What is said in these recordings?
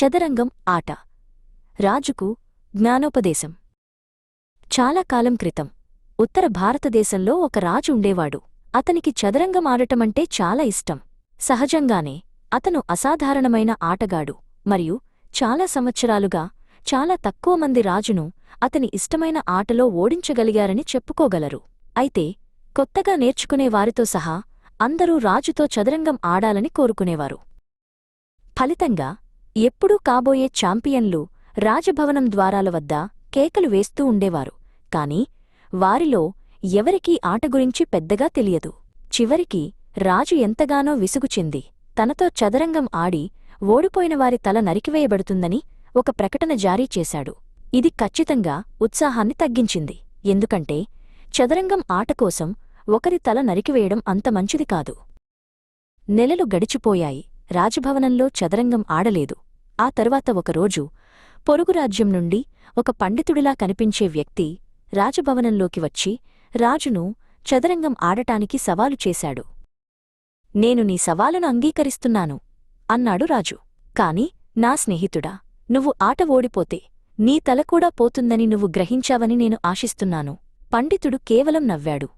చదరంగం ఆట. రాజుకు జ్ఞానోపదేశం. చాలా కాలం క్రితం ఉత్తర భారతదేశంలో ఒక రాజు ఉండేవాడు. అతనికి చదరంగం ఆడటమంటే చాలా ఇష్టం. సహజంగానే అతను అసాధారణమైన ఆటగాడు మరియు చాలా సంవత్సరాలుగా చాలా తక్కువ మంది రాజును అతని ఇష్టమైన ఆటలో ఓడించగలిగారని చెప్పుకోగలరు. అయితే కొత్తగా నేర్చుకునేవారితో సహా అందరూ రాజుతో చదరంగం ఆడాలని కోరుకునేవారు. ఫలితంగా ఎప్పుడూ కాబోయే ఛాంపియన్లు రాజభవనం ద్వారాల వద్ద కేకలు వేస్తూ ఉండేవారు. కాని వారిలో ఎవరికీ ఆట గురించి పెద్దగా తెలియదు. చివరికి రాజు ఎంతగానో విసుగుచింది తనతో చదరంగం ఆడి ఓడిపోయినవారి తల నరికివేయబడుతుందని ఒక ప్రకటన జారీ చేశాడు. ఇది ఖచ్చితంగా ఉత్సాహాన్ని తగ్గించింది. ఎందుకంటే చదరంగం ఆట కోసం ఒకరి తల నరికివేయడం అంత మంచిది కాదు. నెలలు గడిచిపోయాయి. రాజభవనంలో చదరంగం ఆడలేదు. ఆ తరువాత ఒకరోజు పొరుగు రాజ్యం నుండి ఒక పండితుడిలా కనిపించే వ్యక్తి రాజభవనంలోకి వచ్చి రాజును చదరంగం ఆడటానికి సవాలు చేశాడు. నేను నీ సవాలును అంగీకరిస్తున్నాను అన్నాడు రాజు. కాని నా స్నేహితుడా నువ్వు ఆట ఓడిపోతే నీ తల కూడా పోతుందని నువ్వు గ్రహించావని నేను ఆశిస్తున్నాను పండితుడు కేవలం నవ్వాడు.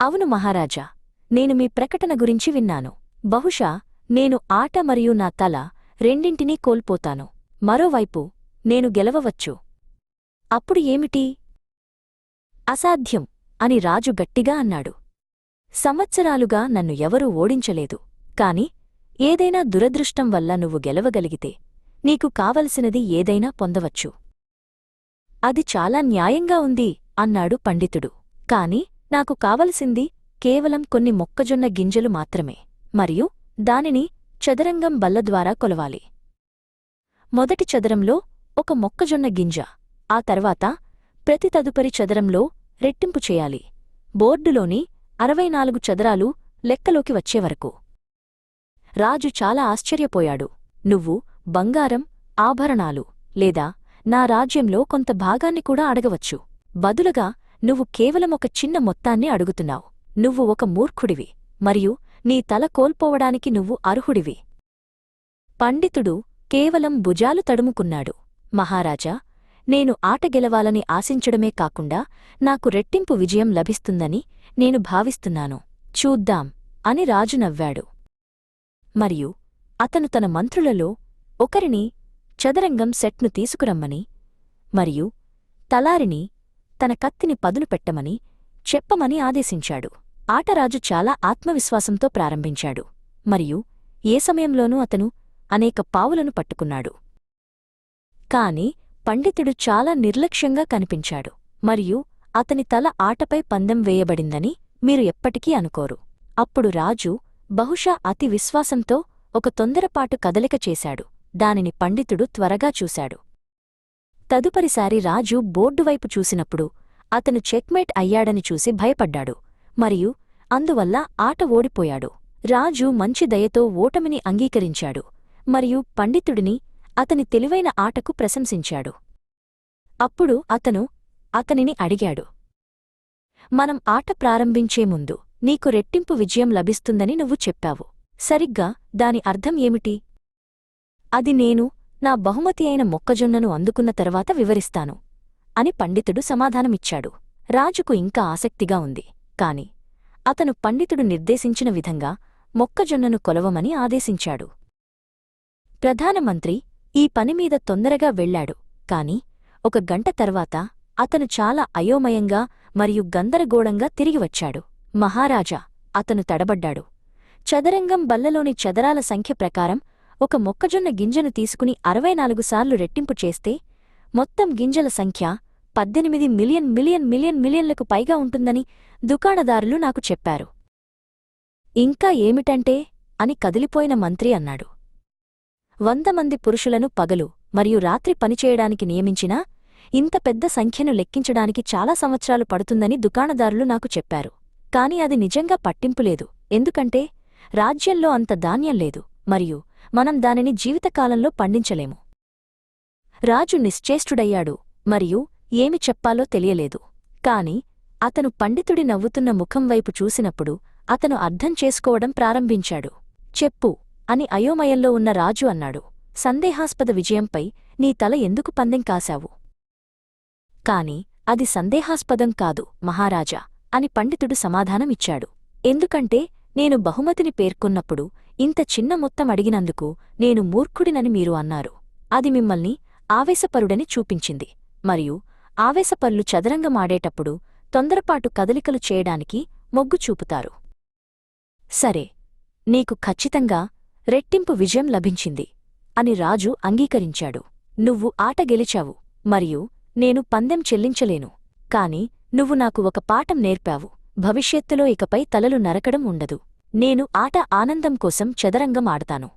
అవును మహారాజా నేను మీ ప్రకటన గురించి విన్నాను. బహుశా నేను ఆట మరియు నా తల రెండింటినీ కోల్పోతాను. మరోవైపు నేను గెలవవచ్చు. అప్పుడు ఏమిటి? అసాధ్యం అని రాజు గట్టిగా అన్నాడు. సంవత్సరాలుగా నన్ను ఎవరూ ఓడించలేదు. కాని ఏదైనా దురదృష్టం వల్ల నువ్వు గెలవగలిగితే నీకు కావలసినది ఏదైనా పొందవచ్చు. అది చాలా న్యాయంగా ఉంది అన్నాడు పండితుడు. కాని నాకు కావలసింది కేవలం కొన్ని మొక్కజొన్న గింజలు మాత్రమే. మరియు దానిని చదరంగం బల్ల ద్వారా కొలవాలి. మొదటి చదరంలో ఒక మొక్కజొన్న గింజ ఆ తర్వాత ప్రతి తదుపరి చదరంలో రెట్టింపు చేయాలి. బోర్డులోని అరవై నాలుగు చదరాలు లెక్కలోకి వచ్చేవరకు రాజు చాలా ఆశ్చర్యపోయాడు. నువ్వు బంగారం ఆభరణాలు లేదా నా రాజ్యంలో కొంత భాగాన్ని కూడా అడగవచ్చు. బదులుగా నువ్వు కేవలం ఒక చిన్న మొత్తాన్ని అడుగుతున్నావు. నువ్వు ఒక మూర్ఖుడివి మరియు నీ తల కోల్పోవడానికి నువ్వు అర్హుడివి. పండితుడు కేవలం భుజాలు తడుముకున్నాడు. మహారాజా నేను ఆట గెలవాలని ఆశించడమే కాకుండా నాకు రెట్టింపు విజయం లభిస్తుందని నేను భావిస్తున్నాను. చూద్దాం అని రాజు నవ్వాడు. మరియు అతను తన మంత్రులలో ఒకరిని చదరంగం సెట్ను తీసుకురమ్మని మరియు తలారిని తన కత్తిని పదును పెట్టమని చెప్పమని ఆదేశించాడు. ఆటరాజు చాలా ఆత్మవిశ్వాసంతో ప్రారంభించాడు. మరియు ఏ సమయంలోనూ అతను అనేక పావులను పట్టుకున్నాడు. కాని పండితుడు చాలా నిర్లక్ష్యంగా కనిపించాడు. మరియు అతని తల ఆటపై పందెం వేయబడిందని మీరు ఎప్పటికీ అనుకోరు. అప్పుడు రాజు బహుశా అతి విశ్వాసంతో ఒక తొందరపాటు కదలిక చేశాడు. దానిని పండితుడు త్వరగా చూశాడు. తదుపరిసారి రాజు బోర్డువైపు చూసినప్పుడు అతను చెక్మేట్ అయ్యాడని చూసి భయపడ్డాడు. మరియు అందువల్ల ఆట ఓడిపోయాడు. రాజు మంచి దయతో ఓటమిని అంగీకరించాడు మరియు పండితుడిని అతని తెలివైన ఆటకు ప్రశంసించాడు. అప్పుడు అతను అతనిని అడిగాడు మనం ఆట ప్రారంభించే ముందు నీకు రెట్టింపు విజయం లభిస్తుందని నువ్వు చెప్పావు. సరిగ్గా దాని అర్థం ఏమిటి? అది నేను నా బహుమతి అయిన మొక్కజొన్నను అందుకున్న తర్వాత వివరిస్తాను అని పండితుడు సమాధానమిచ్చాడు. రాజుకు ఇంకా ఆసక్తిగా ఉంది. కాని అతను పండితుడు నిర్దేశించిన విధంగా మొక్కజొన్నను కొలవమని ఆదేశించాడు. ప్రధానమంత్రి ఈ పనిమీద తొందరగా వెళ్ళాడు కాని ఒక గంట తర్వాత అతను చాలా అయోమయంగా మరియు గందరగోళంగా తిరిగివచ్చాడు మహారాజా అతను తడబడ్డాడు. చదరంగం బల్లలోని చదరాల సంఖ్య ప్రకారం ఒక మొక్కజొన్న గింజను తీసుకుని అరవై నాలుగు సార్లు రెట్టింపు చేస్తే మొత్తం గింజల సంఖ్య పద్దెనిమిది మిలియన్ మిలియన్ మిలియన్ మిలియన్లకు పైగా ఉంటుందని దుకాణదారులు నాకు చెప్పారు. ఇంకా ఏమిటంటే అని కదిలిపోయిన మంత్రి అన్నాడు. వంద మంది పురుషులను పగలు మరియు రాత్రి పనిచేయడానికి నియమించినా ఇంత పెద్ద సంఖ్యను లెక్కించడానికి చాలా సంవత్సరాలు పడుతుందని దుకాణదారులు నాకు చెప్పారు. కాని అది నిజంగా పట్టింపులేదు ఎందుకంటే రాజ్యంలో అంత ధాన్యం లేదు మరియు మనం దానిని జీవితకాలంలో పండించలేము. రాజు నిశ్చేష్టుడయ్యాడు మరియు ఏమి చెప్పాలో తెలియలేదు. కాని అతను పండితుడి నవ్వుతున్న ముఖం వైపు చూసినప్పుడు అతను అర్థం చేసుకోవడం ప్రారంభించాడు. చెప్పు అని అయోమయంలో ఉన్న రాజు అన్నాడు. సందేహాస్పద విజయంపై నీ తల ఎందుకు పందెం కాశావు? కాని అది సందేహాస్పదం కాదు మహారాజా అని పండితుడు సమాధానమిచ్చాడు ఎందుకంటే నేను బహుమతిని పేర్కొన్నప్పుడు ఇంత చిన్న మొత్తం అడిగినందుకు నేను మూర్ఖుడినని మీరు అన్నారు. అది మిమ్మల్ని ఆవేశపరుడని చూపించింది. మరియు ఆవేశపరులు చదరంగమాడేటప్పుడు తొందరపాటు కదలికలు చేయడానికి మొగ్గు చూపుతారు. సరే నీకు ఖచ్చితంగా రెట్టింపు విజయం లభించింది అని రాజు అంగీకరించాడు. నువ్వు ఆట గెలిచావు మరియు నేను పందెం చెల్లించలేను. కాని నువ్వు నాకు ఒక పాఠం నేర్పావు. భవిష్యత్తులో ఇకపై తలలు నరకడం ఉండదు. నేను ఆట ఆనందం కోసం చదరంగం ఆడతాను.